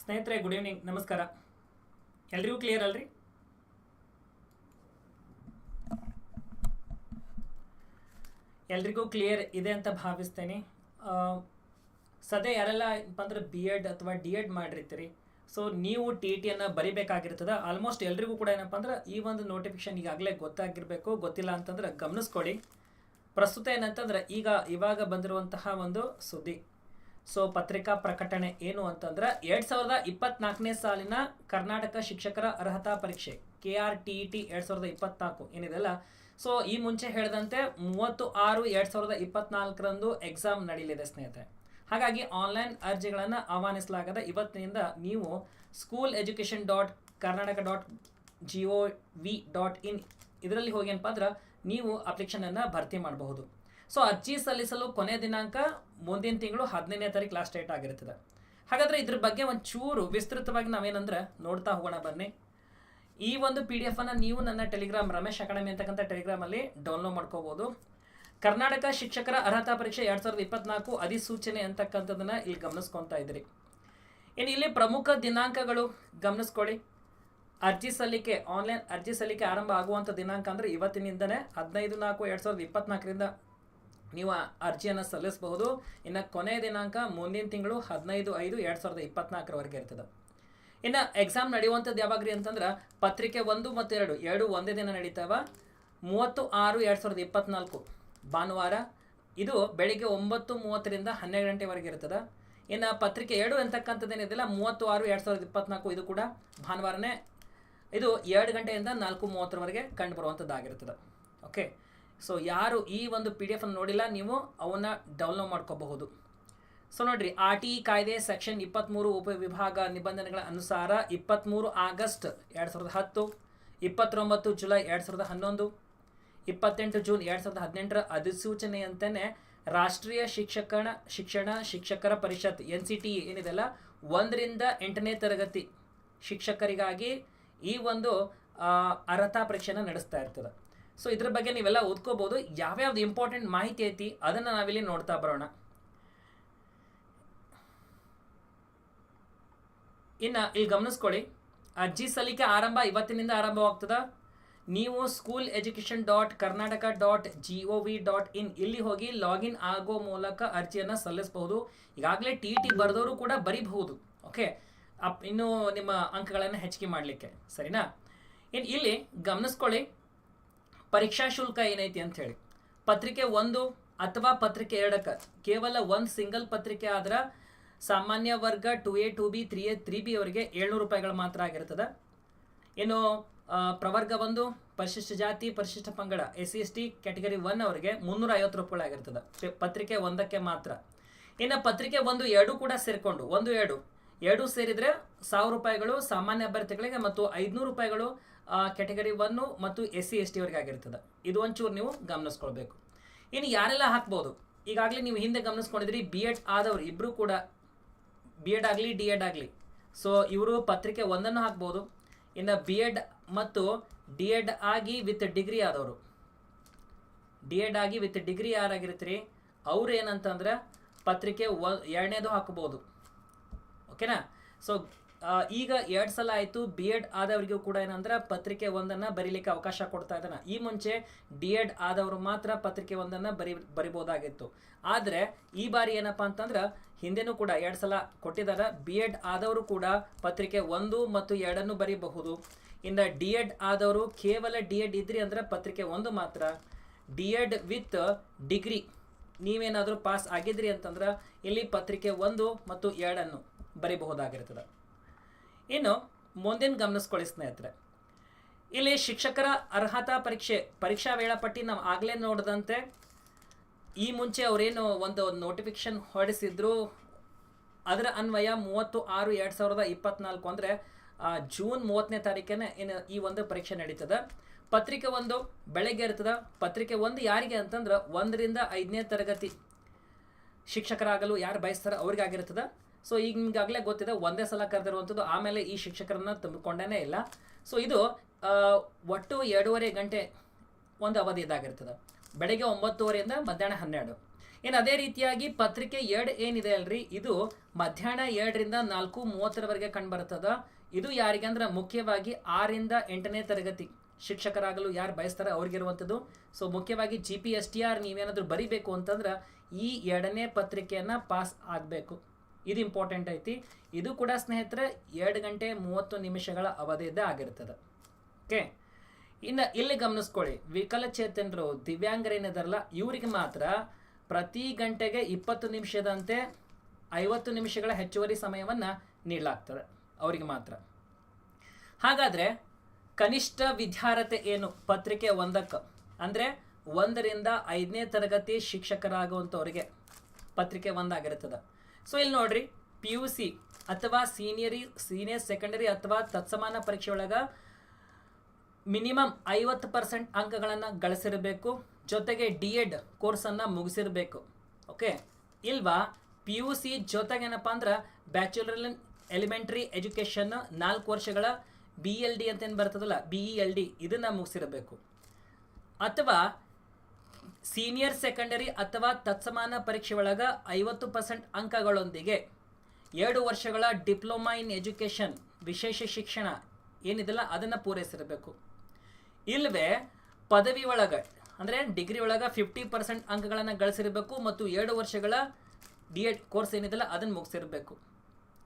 ಸ್ನೇಹಿತರೆ good evening ನಮಸ್ಕಾರ. ಎಲ್ರಿಗೂ ಕ್ಲಿಯರ್ ಅಲ್ರಿ? ಎಲ್ರಿಗೂ ಕ್ಲಿಯರ್ ಇದೆ ಅಂತ ಭಾವಿಸ್ತೇನೆ. ಸದ್ಯ ಯಾರೆಲ್ಲ ಅಂದ್ರೆ ಬಿ ಎಡ್ ಅಥವಾ ಡಿ ಎಡ್ ಮಾಡಿರ್ತೀರಿ ಸೊ ನೀವು ಟಿ ಟಿಯನ್ನು ಬರಿಬೇಕಾಗಿರ್ತದೆ. ಆಲ್ಮೋಸ್ಟ್ ಎಲ್ರಿಗೂ ಕೂಡ ಏನಪ್ಪ ಅಂದ್ರೆ ಈ ಒಂದು ನೋಟಿಫಿಕೇಶನ್ ಈಗಾಗಲೇ ಗೊತ್ತಾಗಿರಬೇಕು, ಗೊತ್ತಿಲ್ಲ ಅಂತಂದ್ರೆ ಗಮನಿಸ್ಕೊಳ್ಳಿ. ಪ್ರಸ್ತುತ ಏನಂತಂದ್ರೆ ಈಗ ಇವಾಗ ಬಂದಿರುವಂತಹ ಒಂದು ಸುದ್ದಿ. ಸೊ ಪತ್ರಿಕಾ ಪ್ರಕಟಣೆ ಏನು ಅಂತಂದ್ರೆ ಎರಡ್ ಸಾವಿರದ ಇಪ್ಪತ್ನಾಲ್ಕನೇ ಸಾಲಿನ ಕರ್ನಾಟಕ ಶಿಕ್ಷಕರ ಅರ್ಹತಾ ಪರೀಕ್ಷೆ, K R T E T ಎರಡ್ ಸಾವಿರದ ಇಪ್ಪತ್ನಾಲ್ಕು ಏನಿದೆಲ್ಲ ಸೊ ಈ ಮುಂಚೆ ಹೇಳಿದಂತೆ ಮೂವತ್ತು ಆರು ಎರಡ್ ಸಾವಿರದ ಇಪ್ಪತ್ನಾಲ್ಕರಂದು ಎಕ್ಸಾಮ್ ನಡೀಲಿದೆ ಸ್ನೇಹಿತರೆ. ಹಾಗಾಗಿ ಆನ್ಲೈನ್ ಅರ್ಜಿಗಳನ್ನು ಆಹ್ವಾನಿಸಲಾಗದ ಇವತ್ತಿನಿಂದ ನೀವು school education dot Karnataka dot G O V dot in ಇದರಲ್ಲಿ ಹೋಗಿ ಏನಪ್ಪ ಅಂದ್ರೆ ನೀವು ಅಪ್ಲಿಕೇಶನನ್ನು ಭರ್ತಿ ಮಾಡಬಹುದು. ಸೊ ಅರ್ಜಿ ಸಲ್ಲಿಸಲು ಕೊನೆ ದಿನಾಂಕ ಮುಂದಿನ ತಿಂಗಳು ಹದಿನೈದನೇ ತಾರೀಕು ಲಾಸ್ಟ್ ಡೇಟ್ ಆಗಿರ್ತದೆ ಹಾಗಾದ್ರೆ ಇದ್ರ ಬಗ್ಗೆ ಒಂಚೂರು ವಿಸ್ತೃತವಾಗಿ ನಾವೇನಂದ್ರೆ ನೋಡ್ತಾ ಹೋಗೋಣ ಬನ್ನಿ. ಈ ಒಂದು ಪಿ ಡಿ ಎಫನ್ನು ನೀವು ನನ್ನ ಟೆಲಿಗ್ರಾಮ್ ರಮೇಶ್ ಅಕಾಡೆಮಿ ಅಂತಕ್ಕಂಥ ಟೆಲಿಗ್ರಾಮಲ್ಲಿ ಡೌನ್ಲೋಡ್ ಮಾಡ್ಕೋಬೋದು. ಕರ್ನಾಟಕ ಶಿಕ್ಷಕರ ಅರ್ಹತಾ ಪರೀಕ್ಷೆ ಎರಡು ಸಾವಿರದ ಇಪ್ಪತ್ನಾಲ್ಕು ಅಧಿಸೂಚನೆ ಅಂತಕ್ಕಂಥದ್ದನ್ನು ಇಲ್ಲಿ ಗಮನಿಸ್ಕೊತಾ ಇದ್ರಿ ಇನ್ನು ಇಲ್ಲಿ ಪ್ರಮುಖ ದಿನಾಂಕಗಳು ಗಮನಿಸ್ಕೊಳ್ಳಿ. ಅರ್ಜಿ ಸಲ್ಲಿಕೆ ಆನ್ಲೈನ್ ಅರ್ಜಿ ಸಲ್ಲಿಕೆ ಆರಂಭ ಆಗುವಂಥ ದಿನಾಂಕ ಅಂದರೆ ಇವತ್ತಿನಿಂದನೇ ಹದಿನೈದು ನಾಲ್ಕು ಎರಡು ಸಾವಿರದ ಇಪ್ಪತ್ನಾಲ್ಕರಿಂದ ನೀವು ಅರ್ಜಿಯನ್ನು ಸಲ್ಲಿಸಬಹುದು. ಇನ್ನು ಕೊನೆಯ ದಿನಾಂಕ ಮುಂದಿನ ತಿಂಗಳು ಹದಿನೈದು ಐದು ಎರಡು ಸಾವಿರದ ಇಪ್ಪತ್ನಾಲ್ಕರವರೆಗೆ ಇರ್ತದೆ. ಇನ್ನು ಎಕ್ಸಾಮ್ ನಡೆಯುವಂಥದ್ದು ಯಾವಾಗ್ರಿ ಅಂತಂದ್ರೆ ಪತ್ರಿಕೆ ಒಂದು ಮತ್ತು ಎರಡು ಎರಡು ಒಂದೇ ದಿನ ನಡೀತಾವ. ಮೂವತ್ತು ಆರು ಎರಡು ಸಾವಿರದ ಇಪ್ಪತ್ನಾಲ್ಕು ಭಾನುವಾರ, ಇದು ಬೆಳಿಗ್ಗೆ ಒಂಬತ್ತು ಮೂವತ್ತರಿಂದ ಹನ್ನೆರಡು ಗಂಟೆವರೆಗೆ ಇರ್ತದೆ. ಇನ್ನು ಪತ್ರಿಕೆ ಎರಡು ಅಂತಕ್ಕಂಥದ್ದು ಏನಿದೆಯಲ್ಲ ಮೂವತ್ತು ಆರು ಎರಡು ಸಾವಿರದ ಇಪ್ಪತ್ನಾಲ್ಕು ಇದು ಕೂಡ ಭಾನುವಾರನೇ, ಇದು ಎರಡು ಗಂಟೆಯಿಂದ ನಾಲ್ಕು ಮೂವತ್ತರವರೆಗೆ ಕಂಡು ಬರುವಂಥದ್ದಾಗಿರ್ತದೆ. ಓಕೆ ಸೊ ಯಾರು ಈ ಒಂದು ಪಿ ಡಿ ಎಫ್ ನೋಡಿಲ್ಲ, ನೀವು ಅವನ್ನ ಡೌನ್ಲೋಡ್ ಮಾಡ್ಕೋಬಹುದು. ಸೊ ನೋಡ್ರಿ ಆರ್ ಟಿ ಕಾಯ್ದೆ ಸೆಕ್ಷನ್ ಇಪ್ಪತ್ತ್ಮೂರು ಉಪವಿಭಾಗ ನಿಬಂಧನೆಗಳ ಅನುಸಾರ ಇಪ್ಪತ್ತ್ಮೂರು ಆಗಸ್ಟ್ ಎರಡು ಸಾವಿರದ ಹತ್ತು, ಇಪ್ಪತ್ತೊಂಬತ್ತು ಜುಲೈ ಎರಡು ಸಾವಿರದ ಹನ್ನೊಂದು, ಇಪ್ಪತ್ತೆಂಟು ಜೂನ್ ಎರಡು ಸಾವಿರದ ಹದಿನೆಂಟರ ಅಧಿಸೂಚನೆಯಂತೆಯೇ ರಾಷ್ಟ್ರೀಯ ಶಿಕ್ಷಕಣ, ಶಿಕ್ಷಣ ಶಿಕ್ಷಕರ ಪರಿಷತ್, ಎನ್ ಸಿ ಟಿ ಏನಿದೆಲ್ಲ ಒಂದರಿಂದ ಎಂಟನೇ ತರಗತಿ ಶಿಕ್ಷಕರಿಗಾಗಿ ಈ ಒಂದು ಅರ್ಹತಾ ಪರೀಕ್ಷೆಯನ್ನು ನಡೆಸ್ತಾ ಇರ್ತದೆ. ಸೊ ಇದ್ರ ಬಗ್ಗೆ ನೀವೆಲ್ಲ ಓದ್ಕೋಬಹುದು ಯಾವ್ಯಾವ್ದು ಇಂಪಾರ್ಟೆಂಟ್ ಮಾಹಿತಿ ಐತಿ, ಅದನ್ನು ನಾವಿಲ್ಲಿ ನೋಡ್ತಾ ಬರೋಣ. ಇನ್ನು ಇಲ್ಲಿ ಗಮನಿಸ್ಕೊಳ್ಳಿ. ಅರ್ಜಿ ಸಲ್ಲಿಕೆ ಆರಂಭ ಇವತ್ತಿನಿಂದ ಆರಂಭವಾಗ್ತದ. ನೀವು school education dot Karnataka dot G O V dot in ಇಲ್ಲಿ ಹೋಗಿ ಲಾಗಿನ್ ಆಗೋ ಮೂಲಕ ಅರ್ಜಿಯನ್ನು ಸಲ್ಲಿಸಬಹುದು. ಈಗಾಗಲೇ ಟಿ ಟಿ ಬರೆದವರು ಕೂಡ ಬರೀಬಹುದು. ಓಕೆ ಅಪ್ ಇನ್ನು ನಿಮ್ಮ ಅಂಕಗಳನ್ನು ಹೆಚ್ಚಿಗೆ ಮಾಡಲಿಕ್ಕೆ. ಸರಿನಾ? ಇನ್ನು ಇಲ್ಲಿ ಗಮನಿಸ್ಕೊಳ್ಳಿ. ಪರೀಕ್ಷಾ ಶುಲ್ಕ ಏನೈತಿ ಅಂತ ಹೇಳಿ. ಪತ್ರಿಕೆ ಒಂದು ಅಥವಾ ಪತ್ರಿಕೆ ಎರಡಕ್ಕೆ, ಕೇವಲ ಒಂದು ಸಿಂಗಲ್ ಪತ್ರಿಕೆ ಆದ್ರೆ ಸಾಮಾನ್ಯ ವರ್ಗ two A two B three A three B ಅವರಿಗೆ ಏಳ್ನೂರು ರೂಪಾಯಿಗಳು ಮಾತ್ರ ಆಗಿರ್ತದೆ. ಇನ್ನು ಪ್ರವರ್ಗ ಒಂದು, ಪರಿಶಿಷ್ಟ ಜಾತಿ, ಪರಿಶಿಷ್ಟ ಪಂಗಡ, S, C, S, T category one ಅವರಿಗೆ ಮುನ್ನೂರ ಐವತ್ತು ರೂಪಾಯಿ ಪತ್ರಿಕೆ ಒಂದಕ್ಕೆ ಮಾತ್ರ. ಇನ್ನು ಪತ್ರಿಕೆ ಒಂದು ಎರಡು ಕೂಡ ಸೇರಿಕೊಂಡು, ಒಂದು, ಎರಡು. ಎರಡು ಸೇರಿದ್ರೆ ಸಾವಿರ ರೂಪಾಯಿಗಳು ಸಾಮಾನ್ಯ ಅಭ್ಯರ್ಥಿಗಳಿಗೆ ಮತ್ತು ಐದುನೂರು ರೂಪಾಯಿಗಳು ಕ್ಯಾಟಗರಿ ಒನ್ನು ಮತ್ತು ಎಸ್ ಸಿ ಎಸ್ ಟಿ ಆಗಿರ್ತದೆ. ಇದು ಒಂಚೂರು ನೀವು ಗಮನಿಸ್ಕೊಳ್ಬೇಕು. ಇನ್ನು ಯಾರೆಲ್ಲ ಹಾಕ್ಬೋದು? ಈಗಾಗಲೇ ನೀವು ಹಿಂದೆ ಗಮನಿಸ್ಕೊಂಡಿದ್ರಿ ಬಿ ಎಡ್ ಆದವರು ಇಬ್ಬರು ಕೂಡ ಬಿ ಎಡ್ ಆಗಲಿ ಡಿ ಎಡ್ ಆಗಲಿ. ಸೊ ಇವರು ಪತ್ರಿಕೆ ಒಂದನ್ನು ಹಾಕ್ಬೋದು. ಇನ್ನು ಬಿ ಎಡ್ ಮತ್ತು ಡಿ ಎಡ್ ಆಗಿ ವಿತ್ ಡಿಗ್ರಿ ಆದವರು. ಡಿ ಎಡ್ ಆಗಿ ವಿತ್ ಡಿಗ್ರಿ ಯಾರಾಗಿರ್ತೀರಿ? ಅವ್ರು ಏನಂತಂದ್ರೆ ಪತ್ರಿಕೆ ಒ, ಎರಡನೇದು ಹಾಕಬಹುದು ಓಕೆನಾ ಸೊ ಈಗ ಎರಡು ಸಲ ಆಯಿತು ಬಿ ಎಡ್ ಆದವರಿಗೂ ಕೂಡ ಏನಂದ್ರೆ ಪತ್ರಿಕೆ ಒಂದನ್ನು ಬರೀಲಿಕ್ಕೆ ಅವಕಾಶ ಕೊಡ್ತಾ ಇದ್ದಾನೆ. ಈ ಮುಂಚೆ ಡಿ ಎಡ್ ಆದವರು ಮಾತ್ರ ಪತ್ರಿಕೆ ಒಂದನ್ನು ಬರಿ, ಬರಿಬೋದಾಗಿತ್ತು. ಆದರೆ ಈ ಬಾರಿ ಏನಪ್ಪ ಅಂತಂದ್ರೆ ಹಿಂದೆನೂ ಕೂಡ ಎರಡು ಸಲ ಕೊಟ್ಟಿದ್ದಾರೆ. ಬಿ ಎಡ್ ಆದವರು ಕೂಡ ಪತ್ರಿಕೆ ಒಂದು ಮತ್ತು ಎರಡನ್ನು ಬರೀಬಹುದು. ಇನ್ನು ಡಿ ಎಡ್ ಆದವರು ಕೇವಲ ಡಿ ಎಡ್ ಇದ್ರಿ ಅಂದ್ರೆ ಪತ್ರಿಕೆ ಒಂದು ಮಾತ್ರ. D Ed with degree. ನೀವೇನಾದರೂ ಪಾಸ್ ಆಗಿದ್ರಿ ಅಂತಂದ್ರೆ ಇಲ್ಲಿ ಪತ್ರಿಕೆ ಒಂದು ಮತ್ತು ಎರಡನ್ನು ಬರೀಬಹುದಾಗಿರ್ತದೆ. ಇನ್ನು ಮುಂದಿನ ಗಮನಿಸ್ಕೊಳ್ಳಿ ಸ್ನೇಹಿತರೆ. ಇಲ್ಲಿ ಶಿಕ್ಷಕರ ಅರ್ಹತಾ ಪರೀಕ್ಷೆ, ಪರೀಕ್ಷಾ ವೇಳಾಪಟ್ಟಿ ನಾವು ಆಗಲೇ ನೋಡಿದಂತೆ ಈ ಮುಂಚೆ ಅವರೇನು ಒಂದು ನೋಟಿಫಿಕೇಶನ್ ಹೊರಡಿಸಿದ್ರು. ಅದರ ಅನ್ವಯ ಮೂವತ್ತು ಆರು ಎರಡು ಸಾವಿರದ ಇಪ್ಪತ್ನಾಲ್ಕು ಅಂದರೆ ಜೂನ್ ಮೂವತ್ತನೇ ತಾರೀಕೇನೆ ಏನು ಈ ಒಂದು ಪರೀಕ್ಷೆ ನಡೀತದೆ. ಪತ್ರಿಕೆ ಒಂದು ಬೆಳಗ್ಗೆ ಇರ್ತದೆ. ಪತ್ರಿಕೆ ಒಂದು ಯಾರಿಗೆ ಅಂತಂದ್ರೆ ಒಂದರಿಂದ ಐದನೇ ತರಗತಿ ಶಿಕ್ಷಕರಾಗಲು ಯಾರು ಬಯಸ್ತಾರೋ ಅವ್ರಿಗೆ ಆಗಿರ್ತದೆ ಸೊ ಈಗ ನಿಮ್ಗಾಗಲೇ ಗೊತ್ತಿದೆ, ಒಂದೇ ಸಲ ಕರೆದಿರುವಂಥದ್ದು ಆಮೇಲೆ ಈ ಶಿಕ್ಷಕರನ್ನ ತುಂಬಿಕೊಂಡೇ ಇಲ್ಲ. ಸೊ ಇದು ಒಟ್ಟು ಎರಡೂವರೆ ಗಂಟೆ ಒಂದು ಅವಧಿ ಇದಾಗಿರ್ತದೆ. ಬೆಳಗ್ಗೆ ಒಂಬತ್ತುವರೆಯಿಂದ ಮಧ್ಯಾಹ್ನ ಹನ್ನೆರಡು. ಇನ್ನು ಅದೇ ರೀತಿಯಾಗಿ ಪತ್ರಿಕೆ ಎರಡು ಏನಿದೆ ಅಲ್ರಿ? ಇದು ಮಧ್ಯಾಹ್ನ ಎರಡರಿಂದ ನಾಲ್ಕು ಮೂವತ್ತರವರೆಗೆ ಕಂಡುಬರ್ತದ ಇದು ಯಾರಿಗೆ ಅಂದ್ರೆ ಮುಖ್ಯವಾಗಿ ಆರಿಂದ ಎಂಟನೇ ತರಗತಿ ಶಿಕ್ಷಕರಾಗಲು ಯಾರು ಬಯಸ್ತಾರೆ ಅವ್ರಿಗಿರುವಂಥದ್ದು. ಸೊ ಮುಖ್ಯವಾಗಿ G P S T R ನೀವೇನಾದರೂ ಬರಿಬೇಕು ಅಂತಂದ್ರೆ ಈ ಎರಡನೇ ಪತ್ರಿಕೆಯನ್ನು ಪಾಸ್ ಆಗಬೇಕು. ಇದು ಇಂಪಾರ್ಟೆಂಟ್ ಐತಿ. ಇದು ಕೂಡ ಸ್ನೇಹಿತರೆ ಎರಡು ಗಂಟೆ ಮೂವತ್ತು ನಿಮಿಷಗಳ ಅವಧಿಯದ್ದೇ ಆಗಿರ್ತದೆ. ಓಕೆ ಇನ್ನು ಇಲ್ಲಿ ಗಮನಿಸ್ಕೊಳ್ಳಿ. ವಿಕಲಚೇತನರು ದಿವ್ಯಾಂಗರೇನಿದಾರಲ್ಲ ಇವರಿಗೆ ಮಾತ್ರ ಪ್ರತಿ ಗಂಟೆಗೆ ಇಪ್ಪತ್ತು ನಿಮಿಷದಂತೆ ಐವತ್ತು ನಿಮಿಷಗಳ ಹೆಚ್ಚುವರಿ ಸಮಯವನ್ನು ನೀಡಲಾಗ್ತದೆ ಅವರಿಗೆ ಮಾತ್ರ. ಹಾಗಾದರೆ ಕನಿಷ್ಠ ವಿದ್ಯಾರ್ಹತೆ ಏನು? ಪತ್ರಿಕೆ ಒಂದಕ್ಕೆ. ಅಂದರೆ ಒಂದರಿಂದ ಐದನೇ ತರಗತಿ ಶಿಕ್ಷಕರಾಗುವಂಥವ್ರಿಗೆ ಪತ್ರಿಕೆ ಒಂದಾಗಿರ್ತದೆ. ಸೊ ಇಲ್ಲಿ ನೋಡ್ರಿ ಪಿ ಯು ಸಿ ಅಥವಾ ಸೀನಿಯರಿ ಸೀನಿಯರ್ ಸೆಕೆಂಡರಿ ಅಥವಾ ತತ್ಸಮಾನ ಪರೀಕ್ಷೆ ಒಳಗೆ ಮಿನಿಮಮ್ ಐವತ್ತು ಪರ್ಸೆಂಟ್ ಅಂಕಗಳನ್ನು ಗಳಿಸಿರಬೇಕು. ಜೊತೆಗೆ ಡಿ ಎಡ್ ಕೋರ್ಸನ್ನು ಮುಗಿಸಿರಬೇಕು. ಓಕೆ ಇಲ್ವಾ? ಪಿ ಯು ಸಿ ಜೊತೆಗೇನಪ್ಪ ಅಂದ್ರೆ ಬ್ಯಾಚುಲರ್ ಇನ್ ಎಲಿಮೆಂಟ್ರಿ ಎಜುಕೇಷನ್ ನಾಲ್ಕು ವರ್ಷಗಳ ಬಿ ಎಲ್ ಡಿ ಅಂತ ಏನು ಬರ್ತದಲ್ಲ? ಬಿ ಇ ಎಲ್ ಡಿ ಇದನ್ನು ಮುಗಿಸಿರಬೇಕು. ಅಥವಾ ಸೀನಿಯರ್ ಸೆಕೆಂಡರಿ ಅಥವಾ ತತ್ಸಮಾನ ಪರೀಕ್ಷೆ ಒಳಗೆ ಐವತ್ತು ಪರ್ಸೆಂಟ್ ಅಂಕಗಳೊಂದಿಗೆ ಎರಡು ವರ್ಷಗಳ ಡಿಪ್ಲೊಮಾ ಇನ್ ಎಜುಕೇಷನ್, ವಿಶೇಷ ಶಿಕ್ಷಣ ಏನಿದೆಲ್ಲ ಅದನ್ನು ಪೂರೈಸಿರಬೇಕು. ಇಲ್ಲವೇ ಪದವಿ ಒಳಗೆ, ಅಂದರೆ ಡಿಗ್ರಿ ಒಳಗೆ ಫಿಫ್ಟಿ ಪರ್ಸೆಂಟ್ ಅಂಕಗಳನ್ನು ಗಳಿಸಿರಬೇಕು ಮತ್ತು ಎರಡು ವರ್ಷಗಳ ಡಿ ಎಡ್ ಕೋರ್ಸ್ ಏನಿದೆಲ್ಲ ಅದನ್ನು ಮುಗಿಸಿರಬೇಕು.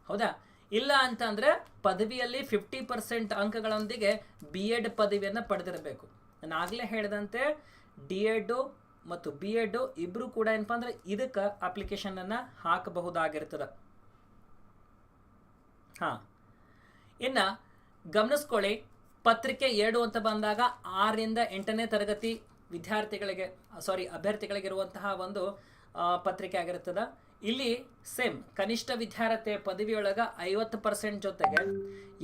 ಹೌದಾ? ಇಲ್ಲ ಅಂತ ಅಂದರೆ ಪದವಿಯಲ್ಲಿ ಫಿಫ್ಟಿ ಪರ್ಸೆಂಟ್ ಅಂಕಗಳೊಂದಿಗೆ ಬಿ ಎಡ್ ಪದವಿಯನ್ನು ಪಡೆದಿರಬೇಕು. ನಾನು ಆಗಲೇ ಹೇಳಿದಂತೆ, ಡಿ ಎಡ್ಡು ಮತ್ತು ಬಿ ಎಡ್ ಇಬ್ಬರು ಕೂಡ ಏನಪ್ಪ ಅಂದ್ರೆ ಇದಕ್ಕೆ ಅಪ್ಲಿಕೇಶನನ್ನು ಹಾಕಬಹುದಾಗಿರ್ತದೆ. ಹಾ. ಇನ್ನ ಗಮನಿಸ್ಕೊಳ್ಳಿ, ಪತ್ರಿಕೆ ಎರಡು ಅಂತ ಬಂದಾಗ ಆರರಿಂದ ಎಂಟನೇ ತರಗತಿ ವಿದ್ಯಾರ್ಥಿಗಳಿಗೆ ಸಾರಿ ಅಭ್ಯರ್ಥಿಗಳಿಗಿರುವಂತಹ ಒಂದು ಪತ್ರಿಕೆ ಆಗಿರ್ತದೆ. ಇಲ್ಲಿ ಸೇಮ್ ಕನಿಷ್ಠ ವಿದ್ಯಾರ್ಥಿ ಪದವಿಯೊಳಗೆ ಐವತ್ತು ಪರ್ಸೆಂಟ್ ಜೊತೆಗೆ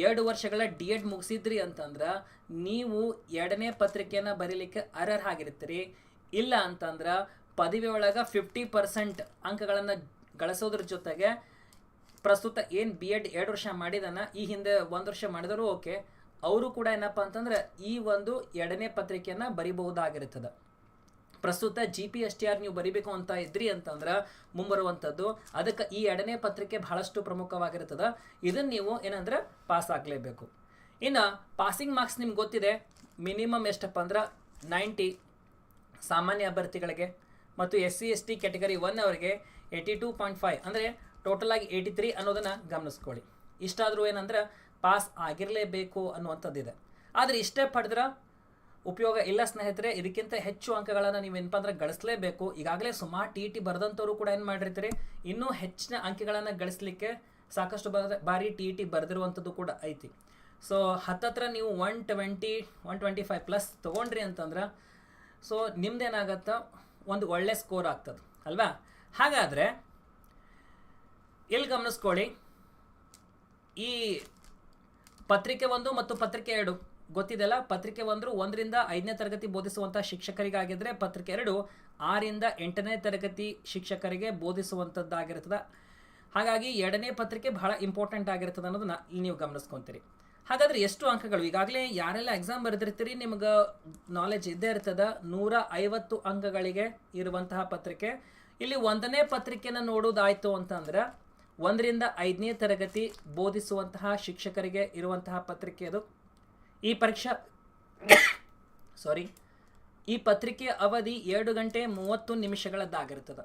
ಎರಡು ವರ್ಷಗಳ ಡಿ ಎಡ್ ಮುಗಿಸಿದ್ರಿ ಅಂತಂದ್ರೆ ನೀವು ಎರಡನೇ ಪತ್ರಿಕೆಯನ್ನು ಬರೀಲಿಕ್ಕೆ ಅರ್ಹರಾಗಿರ್ತೀರಿ. ಇಲ್ಲ ಅಂತಂದ್ರೆ ಪದವಿ ಒಳಗೆ ಫಿಫ್ಟಿ ಪರ್ಸೆಂಟ್ ಅಂಕಗಳನ್ನು ಗಳಿಸೋದ್ರ ಜೊತೆಗೆ ಪ್ರಸ್ತುತ ಏನು ಬಿ ಎಡ್ ಎರಡು ವರ್ಷ ಮಾಡಿದಾನ, ಈ ಹಿಂದೆ ಒಂದು ವರ್ಷ ಮಾಡಿದರೂ ಓಕೆ. ಅವರು ಕೂಡ ಏನಪ್ಪ ಅಂತಂದ್ರೆ ಈ ಒಂದು ಎರಡನೇ ಪತ್ರಿಕೆಯನ್ನು ಬರಿಬಹುದಾಗಿರ್ತದೆ ಪ್ರಸ್ತುತ G P S T R ನೀವು ಬರಿಬೇಕು ಅಂತ ಇದ್ರಿ ಅಂತಂದ್ರೆ ಮುಂಬರುವಂಥದ್ದು ಅದಕ್ಕೆ ಈ ಎರಡನೇ ಪತ್ರಿಕೆ ಬಹಳಷ್ಟು ಪ್ರಮುಖವಾಗಿರ್ತದೆ ಇದನ್ನು ನೀವು ಏನಂದ್ರೆ ಪಾಸ್ ಆಗಲೇಬೇಕು. ಇನ್ನು ಪಾಸಿಂಗ್ ಮಾರ್ಕ್ಸ್ ನಿಮ್ಗೆ ಗೊತ್ತಿದೆ ಮಿನಿಮಮ್ ಎಷ್ಟಪ್ಪ ಅಂದ್ರೆ ನೈಂಟಿ ಸಾಮಾನ್ಯ ಅಭ್ಯರ್ಥಿಗಳಿಗೆ ಮತ್ತು S C S T category one ಅವರಿಗೆ ಏಯ್ಟಿ ಟೂ ಪಾಯಿಂಟ್ ಫೈವ್ ಅಂದರೆ ಟೋಟಲ್ ಆಗಿ ಏಯ್ಟಿ ತ್ರೀ ಅನ್ನೋದನ್ನು ಗಮನಿಸ್ಕೊಳ್ಳಿ. ಇಷ್ಟಾದರೂ ಏನಂದ್ರೆ ಪಾಸ್ ಆಗಿರಲೇಬೇಕು ಅನ್ನುವಂಥದ್ದಿದೆ. ಆದರೆ ಇಷ್ಟೇ ಪಡೆದ್ರೆ ಉಪಯೋಗ ಇಲ್ಲ ಸ್ನೇಹಿತರೆ, ಇದಕ್ಕಿಂತ ಹೆಚ್ಚು ಅಂಕಗಳನ್ನು ನೀವು ಏನಪ್ಪ ಅಂದ್ರೆ ಗಳಿಸಲೇಬೇಕು. ಈಗಾಗಲೇ ಸುಮಾರು ಟಿ ಟಿ ಬರೆದಂಥವ್ರು ಕೂಡ ಏನು ಮಾಡಿರ್ತೀರಿ, ಇನ್ನೂ ಹೆಚ್ಚಿನ ಅಂಕಗಳನ್ನು ಗಳಿಸಲಿಕ್ಕೆ ಸಾಕಷ್ಟು ಬರ ಟಿ ಟಿ ಬರೆದಿರುವಂಥದ್ದು ಕೂಡ ಐತಿ. ಸೊ ಹತ್ತತ್ರ ನೀವು one twenty one twenty five plus ತೊಗೊಂಡ್ರಿ ಅಂತಂದ್ರೆ ಸೊ ನಿಮ್ದೇನಾಗತ್ತ? ಒಂದು ಒಳ್ಳೆ ಸ್ಕೋರ್ ಆಗ್ತದೆ, ಅಲ್ವಾ? ಹಾಗಾದರೆ, ಇಲ್ಲಿ ಗಮನಿಸ್ಕೊಳ್ಳಿ. ಈ ಪತ್ರಿಕೆ ಒಂದು ಮತ್ತು ಪತ್ರಿಕೆ ಎರಡು, ಗೊತ್ತಿದೆಯಲ್ಲ? ಪತ್ರಿಕೆ ಒಂದು ಒಂದರಿಂದ ಐದನೇ ತರಗತಿ ಬೋಧಿಸುವಂಥ ಶಿಕ್ಷಕರಿಗಾಗಿದ್ರೆ ಪತ್ರಿಕೆ ಎರಡು ಆರಿಂದ ಎಂಟನೇ ತರಗತಿ ಶಿಕ್ಷಕರಿಗೆ ಬೋಧಿಸುವಂಥದ್ದಾಗಿರ್ತದೆ ಹಾಗಾಗಿ ಎರಡನೇ ಪತ್ರಿಕೆ ಬಹಳ ಇಂಪಾರ್ಟೆಂಟ್ ಆಗಿರ್ತದೆ ಅನ್ನೋದನ್ನ ಇಲ್ಲಿ ನೀವು ಗಮನಿಸ್ಕೊಂತೀರಿ. ಹಾಗಾದ್ರೆ ಎಷ್ಟು ಅಂಕಗಳು? ಈಗಾಗಲೇ ಯಾರೆಲ್ಲ ಎಕ್ಸಾಮ್ ಬರೆದಿರ್ತೀರಿ, ನಿಮಗೆ ನಾಲೆಜ್ ಇದ್ದೇ ಇರ್ತದ. ನೂರ ಐವತ್ತು ಅಂಕಗಳಿಗೆ ಇರುವಂತಹ ಪತ್ರಿಕೆ. ಇಲ್ಲಿ ಒಂದನೇ ಪತ್ರಿಕೆನ ನೋಡೋದಾಯ್ತು ಅಂತಂದ್ರೆ, ಒಂದರಿಂದ ಐದನೇ ತರಗತಿ ಬೋಧಿಸುವಂತಹ ಶಿಕ್ಷಕರಿಗೆ ಇರುವಂತಹ ಪತ್ರಿಕೆ ಅದು. ಈ ಪರೀಕ್ಷಾ ಸಾರಿ ಈ ಪತ್ರಿಕೆಯ ಅವಧಿ ಎರಡು ಗಂಟೆ ಮೂವತ್ತು ನಿಮಿಷಗಳದ್ದಾಗಿರ್ತದೆ.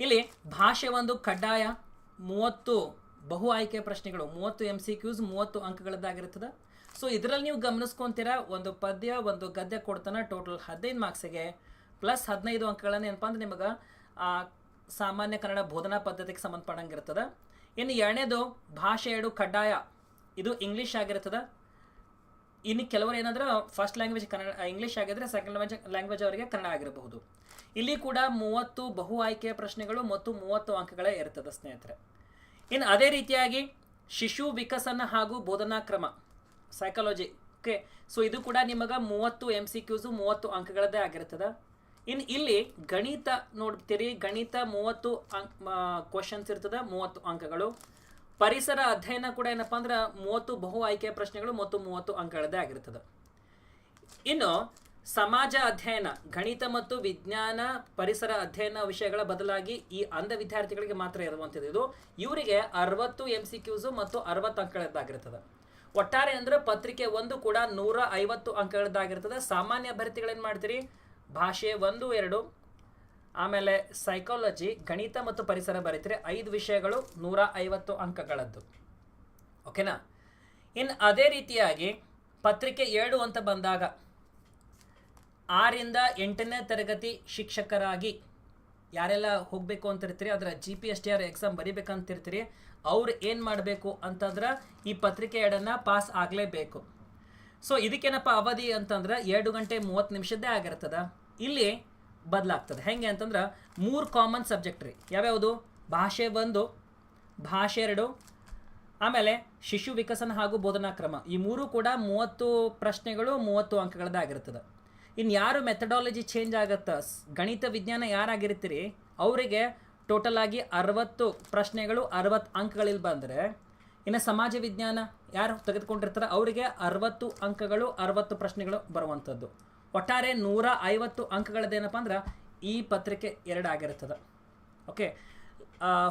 ಇಲ್ಲಿ ಭಾಷೆ ಒಂದು ಕಡ್ಡಾಯ, ಮೂವತ್ತು ಬಹು ಆಯ್ಕೆ ಪ್ರಶ್ನೆಗಳು ಮೂವತ್ತು ಎಂ ಸಿ ಕ್ಯೂಸ್ ಮೂವತ್ತು ಅಂಕಗಳದ್ದಾಗಿರ್ತದೆ ಸೊ ಇದರಲ್ಲಿ ನೀವು ಗಮನಿಸ್ಕೊಂತೀರಾ ಒಂದು ಪದ್ಯ ಒಂದು ಗದ್ಯ ಕೊಡ್ತಾನೆ ಟೋಟಲ್ ಹದಿನೈದು ಮಾರ್ಕ್ಸಿಗೆ ಪ್ಲಸ್ ಹದಿನೈದು ಅಂಕಗಳನ್ನು ಏನಪ್ಪ ಅಂದ್ರೆ ನಿಮಗೆ ಆ, ಸಾಮಾನ್ಯ ಕನ್ನಡ ಬೋಧನಾ ಪದ್ಧತಿಗೆ ಸಂಬಂಧಪಟ್ಟಂಗೆ ಇರ್ತದೆ ಇನ್ನು ಎರಡನೇದು ಭಾಷೆ ಎರಡು ಕಡ್ಡಾಯ ಇದು ಇಂಗ್ಲೀಷ್ ಆಗಿರ್ತದೆ ಇನ್ನು ಕೆಲವರು ಏನಂದ್ರೆ ಫಸ್ಟ್ ಲ್ಯಾಂಗ್ವೇಜ್ ಕನ್ನಡ ಇಂಗ್ಲೀಷ್ ಆಗಿದ್ರೆ ಸೆಕೆಂಡ್ ಲ್ಯಾಂಗ್ವೇಜ್ ಲ್ಯಾಂಗ್ವೇಜ್ ಅವರಿಗೆ ಕನ್ನಡ ಆಗಿರಬಹುದು. ಇಲ್ಲಿ ಕೂಡ ಮೂವತ್ತು ಬಹು ಆಯ್ಕೆಯ ಪ್ರಶ್ನೆಗಳು ಮತ್ತು ಮೂವತ್ತು ಅಂಕಗಳೇ ಇರ್ತದೆ ಸ್ನೇಹಿತರೆ. ಇನ್ನು ಅದೇ ರೀತಿಯಾಗಿ ಶಿಶು ವಿಕಸನ ಹಾಗೂ ಬೋಧನಾ ಕ್ರಮ ಸೈಕಾಲಜಿ ಓಕೆ ಸೊ ಇದು ಕೂಡ ನಿಮಗೆ ಮೂವತ್ತು ಎಂ ಸಿ ಕ್ಯೂಸು ಮೂವತ್ತು ಅಂಕಗಳದ್ದೇ ಆಗಿರ್ತದೆ. ಇನ್ನು ಇಲ್ಲಿ ಗಣಿತ ನೋಡ್ತೀರಿ, ಗಣಿತ ಮೂವತ್ತು ಅಂಕ್ ಕ್ವಶನ್ಸ್ ಇರ್ತದೆ, ಮೂವತ್ತು ಅಂಕಗಳು. ಪರಿಸರ ಅಧ್ಯಯನ ಕೂಡ ಏನಪ್ಪ ಅಂದ್ರೆ ಮೂವತ್ತು ಬಹು ಆಯ್ಕೆಯ ಪ್ರಶ್ನೆಗಳು, ಮತ್ತು ಮೂವತ್ತು ಅಂಕಗಳದ್ದೇ ಆಗಿರ್ತದೆ. ಇನ್ನು ಸಮಾಜ ಅಧ್ಯಯನ, ಗಣಿತ ಮತ್ತು ವಿಜ್ಞಾನ ಪರಿಸರ ಅಧ್ಯಯನ ವಿಷಯಗಳ ಬದಲಾಗಿ ಈ ಅಂಧ ವಿದ್ಯಾರ್ಥಿಗಳಿಗೆ ಮಾತ್ರ ಇರುವಂಥದ್ದು. ಇದು ಇವರಿಗೆ ಅರವತ್ತು ಎಂ ಸಿ ಕ್ಯೂಸು ಮತ್ತು ಅರವತ್ತು ಅಂಕಗಳದ್ದಾಗಿರ್ತದೆ. ಒಟ್ಟಾರೆ ಅಂದ್ರೆ ಪತ್ರಿಕೆ ಒಂದು ಕೂಡ ನೂರ ಐವತ್ತು ಅಂಕಗಳದ್ದಾಗಿರ್ತದೆ. ಸಾಮಾನ್ಯ ಅಭ್ಯರ್ಥಿಗಳೇನು ಮಾಡ್ತೀರಿ? ಭಾಷೆ ಒಂದು, ಎರಡು. ಆಮೇಲೆ ಸೈಕಾಲಜಿ ಗಣಿತ ಮತ್ತು ಪರಿಸರ ಬರೀತೀರಿ. ಐದು ವಿಷಯಗಳು ನೂರ ಐವತ್ತು ಅಂಕಗಳದ್ದು ಓಕೆನಾ ಇನ್ನು ಅದೇ ರೀತಿಯಾಗಿ ಪತ್ರಿಕೆ ಎರಡು ಅಂತ ಬಂದಾಗ ಆರಿಂದ ಎಂಟನೇ ತರಗತಿ ಶಿಕ್ಷಕರಾಗಿ ಯಾರೆಲ್ಲ ಹೋಗಬೇಕು ಅಂತಿರ್ತೀರಿ ಅದರ G P S T R exam ಬರಿಬೇಕಂತಿರ್ತೀರಿ ಅವ್ರು ಏನು ಮಾಡಬೇಕು ಅಂತಂದ್ರೆ ಈ ಪತ್ರಿಕೆ ಎರಡನ್ನು ಪಾಸ್ ಆಗಲೇಬೇಕು. ಸೊ ಇದಕ್ಕೇನಪ್ಪ ಅವಧಿ ಅಂತಂದ್ರೆ ಎರಡು ಗಂಟೆ ಮೂವತ್ತು ನಿಮಿಷದ್ದೇ ಆಗಿರ್ತದೆ. ಇಲ್ಲಿ ಬದಲಾಗ್ತದೆ. ಹೆಂಗೆ ಅಂತಂದ್ರೆ ಮೂರು ಕಾಮನ್ ಸಬ್ಜೆಕ್ಟ್ ರೀ. ಯಾವ್ಯಾವುದು? ಭಾಷೆ ಒಂದು, ಭಾಷೆ ಎರಡು, ಆಮೇಲೆ ಶಿಶು ವಿಕಸನ ಹಾಗೂ ಬೋಧನಾ ಕ್ರಮ. ಈ ಮೂರು ಕೂಡ ಮೂವತ್ತು ಪ್ರಶ್ನೆಗಳು, ಮೂವತ್ತು ಅಂಕಗಳದ್ದಾಗಿರ್ತದೆ ಇನ್ನು ಯಾರು ಮೆಥಡಾಲಜಿ ಚೇಂಜ್ ಆಗತ್ತ? ಗಣಿತ ವಿಜ್ಞಾನ ಯಾರಾಗಿರ್ತೀರಿ? ಅವರಿಗೆ ಟೋಟಲ್ ಆಗಿ ಅರವತ್ತು ಪ್ರಶ್ನೆಗಳು, ಅರವತ್ತು ಅಂಕಗಳಲ್ಲಿ ಬಂದರೆ, ಇನ್ನು ಸಮಾಜ ವಿಜ್ಞಾನ ಯಾರು ತೆಗೆದುಕೊಂಡಿರ್ತಾರೆ? ಅವರಿಗೆ ಅರವತ್ತು ಅಂಕಗಳು, ಅರವತ್ತು ಪ್ರಶ್ನೆಗಳು ಬರುವಂಥದ್ದು ಒಟ್ಟಾರೆ ನೂರ ಐವತ್ತು ಅಂಕಗಳದ್ದೇನಪ್ಪ ಅಂದ್ರೆ, ಈ ಪತ್ರಿಕೆ ಎರಡು ಆಗಿರ್ತದೆ. ಓಕೆ?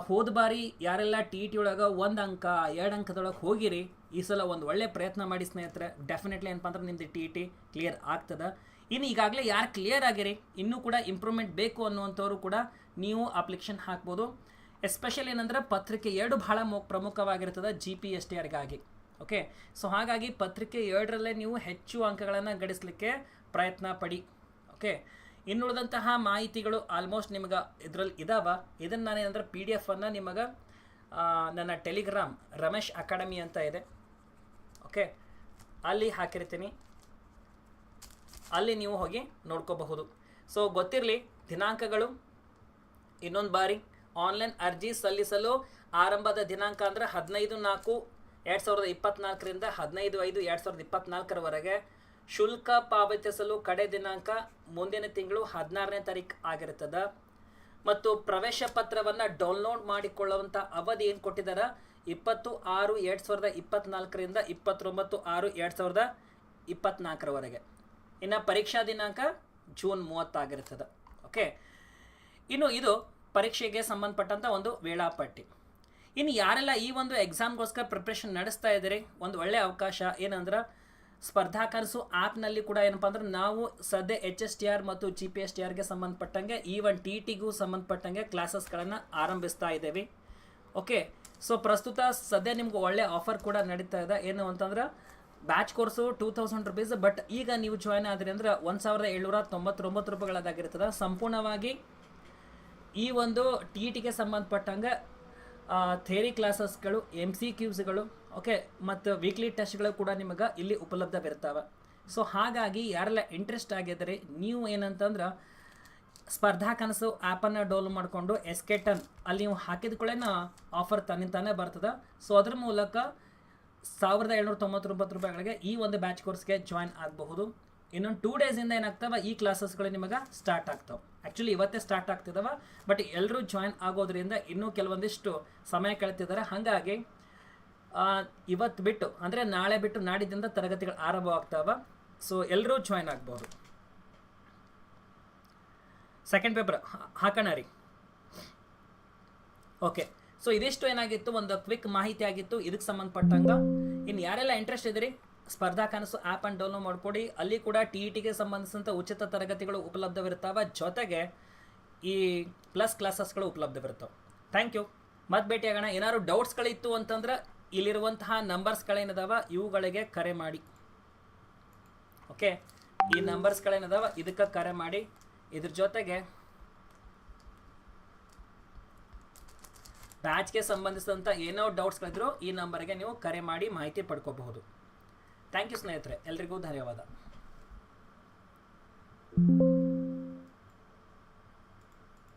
ಹೋದ ಬಾರಿ ಯಾರೆಲ್ಲ ಟಿ ಟಿ ಒಳಗೆ ಒಂದು ಅಂಕ, ಎರಡು ಅಂಕದೊಳಗೆ ಹೋಗಿರಿ, ಈ ಸಲ ಒಂದು ಒಳ್ಳೆ ಪ್ರಯತ್ನ ಮಾಡಿ ಸ್ನೇಹಿತರೆ. ಡೆಫಿನೆಟ್ಲಿ ಏನಪ್ಪ ಅಂದ್ರೆ ನಿಮ್ದು ಟಿ ಟಿ ಕ್ಲಿಯರ್ ಆಗ್ತದೆ. ಇನ್ನು ಈಗಾಗಲೇ ಯಾರು ಕ್ಲಿಯರ್ ಆಗಿರಿ, ಇನ್ನೂ ಕೂಡ ಇಂಪ್ರೂವ್ಮೆಂಟ್ ಬೇಕು ಅನ್ನುವಂಥವ್ರು ಕೂಡ ನೀವು ಅಪ್ಲಿಕೇಶನ್ ಹಾಕ್ಬೋದು. ಎಸ್ಪೆಷಲಿ ಏನಂದ್ರೆ ಪತ್ರಿಕೆ ಎರಡು ಬಹಳ ಮೊ, ಪ್ರಮುಖವಾಗಿರ್ತದೆ ಜಿ ಪಿ ಎಸ್ ಟಿ ಆರ್ಗಾಗಿ ಓಕೆ ಸೊ ಹಾಗಾಗಿ ಪತ್ರಿಕೆ ಎರಡರಲ್ಲೇ ನೀವು ಹೆಚ್ಚು ಅಂಕಗಳನ್ನು ಗಳಿಸಲಿಕ್ಕೆ ಪ್ರಯತ್ನ ಪಡಿ ಓಕೆ ಇನ್ನುಳಿದಂತಹ ಮಾಹಿತಿಗಳು ಆಲ್ಮೋಸ್ಟ್ ನಿಮಗೆ ಇದರಲ್ಲಿ ಇದಾವ. ಇದನ್ನು ನಾನು ಏನಂದ್ರೆ ಪಿ ಡಿ ಎಫನ್ನು ನಿಮಗೆ ನನ್ನ ಟೆಲಿಗ್ರಾಮ್ ರಮೇಶ್ ಅಕಾಡೆಮಿ ಅಂತ ಇದೆ ಓಕೆ ಅಲ್ಲಿ ಹಾಕಿರ್ತೀನಿ. ಅಲ್ಲಿ ನೀವು ಹೋಗಿ ನೋಡ್ಕೋಬಹುದು. ಸೊ ಗೊತ್ತಿರಲಿ, ದಿನಾಂಕಗಳು ಇನ್ನೊಂದು ಬಾರಿ. ಆನ್ಲೈನ್ ಅರ್ಜಿ ಸಲ್ಲಿಸಲು ಆರಂಭದ ದಿನಾಂಕ ಅಂದರೆ ಹದಿನೈದು ನಾಲ್ಕು ಎರಡು ಸಾವಿರದ ಇಪ್ಪತ್ನಾಲ್ಕರಿಂದ ಹದಿನೈದು ಐದು ಎರಡು ಸಾವಿರದ ಇಪ್ಪತ್ನಾಲ್ಕರವರೆಗೆ ಶುಲ್ಕ ಪಾವತಿಸಲು ಕಡೆ ದಿನಾಂಕ ಮುಂದಿನ ತಿಂಗಳು ಹದಿನಾರನೇ ತಾರೀಕು ಆಗಿರ್ತದೆ ಮತ್ತು ಪ್ರವೇಶ ಪತ್ರವನ್ನು ಡೌನ್ಲೋಡ್ ಮಾಡಿಕೊಳ್ಳುವಂಥ ಅವಧಿ ಏನು ಕೊಟ್ಟಿದ್ದಾರೆ ಇಪ್ಪತ್ತು ಆರು ಎರಡು ಸಾವಿರದ ಇಪ್ಪತ್ನಾಲ್ಕರಿಂದ ಇಪ್ಪತ್ತೊಂಬತ್ತು ಆರು ಎರಡು ಸಾವಿರದ ಇಪ್ಪತ್ನಾಲ್ಕರವರೆಗೆ. ಇನ್ನು ಪರೀಕ್ಷಾ ದಿನಾಂಕ ಜೂನ್ ಮೂವತ್ತಾಗಿರ್ತದೆ ಓಕೆ ಇನ್ನು ಇದು ಪರೀಕ್ಷೆಗೆ ಸಂಬಂಧಪಟ್ಟಂಥ ಒಂದು ವೇಳಾಪಟ್ಟಿ. ಇನ್ನು ಯಾರೆಲ್ಲ ಈ ಒಂದು ಎಕ್ಸಾಮ್ಗೋಸ್ಕರ ಪ್ರಿಪ್ರೇಷನ್ ನಡೆಸ್ತಾ ಇದ್ದೀರಿ? ಒಂದು ಒಳ್ಳೆಯ ಅವಕಾಶ. ಏನಂದ್ರೆ ಸ್ಪರ್ಧಾ ಕನಸು ಆ್ಯಪ್ನಲ್ಲಿ ಕೂಡ ಏನಪ್ಪ ಅಂದ್ರೆ ನಾವು ಸದ್ಯ ಎಚ್ ಎಸ್ ಟಿ ಆರ್ ಮತ್ತು ಜಿ ಪಿ ಎಸ್ ಟಿ ಆರ್ಗೆ ಸಂಬಂಧಪಟ್ಟಂಗೆ ಈವನ್ ಟಿ ಟಿಗೂ ಸಂಬಂಧಪಟ್ಟಂಗೆ ಕ್ಲಾಸಸ್ಗಳನ್ನು ಆರಂಭಿಸ್ತಾ ಇದ್ದೇವೆ. ಓಕೆ ಸೊ ಪ್ರಸ್ತುತ ಸದ್ಯ ನಿಮ್ಗೆ ಒಳ್ಳೆ ಆಫರ್ ಕೂಡ ನಡೀತಾ ಇದೆ. ಏನು ಅಂತಂದ್ರೆ batch course two thousand rupees, but ಈಗ ನೀವು ಜಾಯ್ನ್ ಆದ್ರಿ ಅಂದ್ರೆ ಒಂದು ಸಾವಿರದ ಏಳ್ನೂರ ತೊಂಬತ್ತೊಂಬತ್ತು ರೂಪಾಯಿಗಳದಾಗಿರ್ತದೆ ಸಂಪೂರ್ಣವಾಗಿ ಈ ಒಂದು ಟಿ ಟಿಗೆ ಸಂಬಂಧಪಟ್ಟಂಗೆ ಥೇರಿ ಕ್ಲಾಸಸ್ಗಳು ಎಂ ಸಿ ಕ್ಯೂಸ್ಗಳು ಓಕೆ ಮತ್ತು ವೀಕ್ಲಿ ಟೆಸ್ಟ್ಗಳು ಕೂಡ ನಿಮಗೆ ಇಲ್ಲಿ ಉಪಲಬ್ಧವಿರ್ತಾವೆ ಸೊ ಹಾಗಾಗಿ ಯಾರೆಲ್ಲ ಇಂಟ್ರೆಸ್ಟ್ ಆಗಿದ್ದರೆ ನೀವು ಏನಂತಂದ್ರೆ ಸ್ಪರ್ಧಾ ಕನಸು ಆ್ಯಪನ್ನು ಡೌನ್ಲೋಡ್ ಮಾಡಿಕೊಂಡು ಎಸ್ಕೆಟನ್ ಅಲ್ಲಿ ನೀವು ಹಾಕಿದ ಕೂಡ ಆಫರ್ ತನ್ನಿಂತಾನೇ ಬರ್ತದೆ. ಸೊ ಅದ್ರ ಮೂಲಕ ಸಾವಿರದ ಏಳ್ನೂರ ತೊಂಬತ್ತೊಂಬತ್ತು ರೂಪಾಯಿಗಳಿಗೆ ಈ ಒಂದು ಬ್ಯಾಚ್ ಕೋರ್ಸ್ಗೆ ಜಾಯ್ನ್ ಆಗಬಹುದು. ಇನ್ನೊಂದು ಟೂ ಡೇಸಿಂದ ಏನಾಗ್ತವೆ? ಈ ಕ್ಲಾಸಸ್ಗಳು ನಿಮಗೆ ಸ್ಟಾರ್ಟ್ ಆಗ್ತವೆ. ಆ್ಯಕ್ಚುಲಿ ಇವತ್ತೇ ಸ್ಟಾರ್ಟ್ ಆಗ್ತಿದಾವೆ ಬಟ್ ಎಲ್ಲರೂ ಜಾಯ್ನ್ ಆಗೋದ್ರಿಂದ ಇನ್ನೂ ಕೆಲವೊಂದಿಷ್ಟು ಸಮಯ ಕಳೆತಿದ್ದಾರೆ. ಹಾಗಾಗಿ ಇವತ್ತು ಬಿಟ್ಟು, ಅಂದರೆ ನಾಳೆ ಬಿಟ್ಟು ನಾಡಿದ್ದಿಂದ ತರಗತಿಗಳು ಆರಂಭವಾಗ್ತಾವ ಸೊ ಎಲ್ಲರೂ ಜಾಯ್ನ್ ಆಗ್ಬೋದು ಸೆಕೆಂಡ್ ಪೇಪರ್ ಹಾಕೋಣ ರೀ. ಓಕೆ ಸೊ ಇದಿಷ್ಟು ಏನಾಗಿತ್ತು? ಒಂದು ಕ್ವಿಕ್ ಮಾಹಿತಿ ಆಗಿತ್ತು. ಇದಕ್ಕೆ ಸಂಬಂಧಪಟ್ಟಂಗ. ಇನ್ನು ಯಾರೆಲ್ಲ ಇಂಟ್ರೆಸ್ಟ್ ಇದ್ರಿ ಸ್ಪರ್ಧಾ ಕನಸು ಆ್ಯಪ್ ಅನ್ನು ಡೌನ್ಲೋಡ್ ಮಾಡ್ಕೊಡಿ. ಅಲ್ಲಿ ಕೂಡ ಟಿ ಇ ಟಿಗೆ ಸಂಬಂಧಿಸಿದಂಥ ಉಚಿತ ತರಗತಿಗಳು ಉಪಲಬ್ಧವಿರ್ತಾವೆ. ಜೊತೆಗೆ ಈ ಪ್ಲಸ್ ಕ್ಲಾಸಸ್ಗಳು ಉಪಲಬ್ಧವಿರ್ತಾವೆ. ಥ್ಯಾಂಕ್ ಯು ಮತ್ತೆ ಭೇಟಿಯಾಗೋಣ. ಏನಾದ್ರು ಡೌಟ್ಸ್ಗಳಿತ್ತು ಅಂತಂದ್ರೆ ಇಲ್ಲಿರುವಂತಹ ನಂಬರ್ಸ್ಗಳೇನಿದಾವ ಇವುಗಳಿಗೆ ಕರೆ ಮಾಡಿ. ಓಕೆ ಈ ನಂಬರ್ಸ್ಗಳೇನಿದಾವ ಇದಕ್ಕೆ ಕರೆ ಮಾಡಿ. ಇದ್ರ ಜೊತೆಗೆ ಬ್ಯಾಚ್ಗೆ ಸಂಬಂಧಿಸಿದಂಥ ಏನೋ ಡೌಟ್ಸ್ಗಳಿದ್ರು ಈ ನಂಬರ್ಗೆ ನೀವು ಕರೆ ಮಾಡಿ ಮಾಹಿತಿ ಪಡ್ಕೋಬಹುದು. ಥ್ಯಾಂಕ್ ಯು ಸ್ನೇಹಿತರೆ. ಎಲ್ರಿಗೂ ಧನ್ಯವಾದ.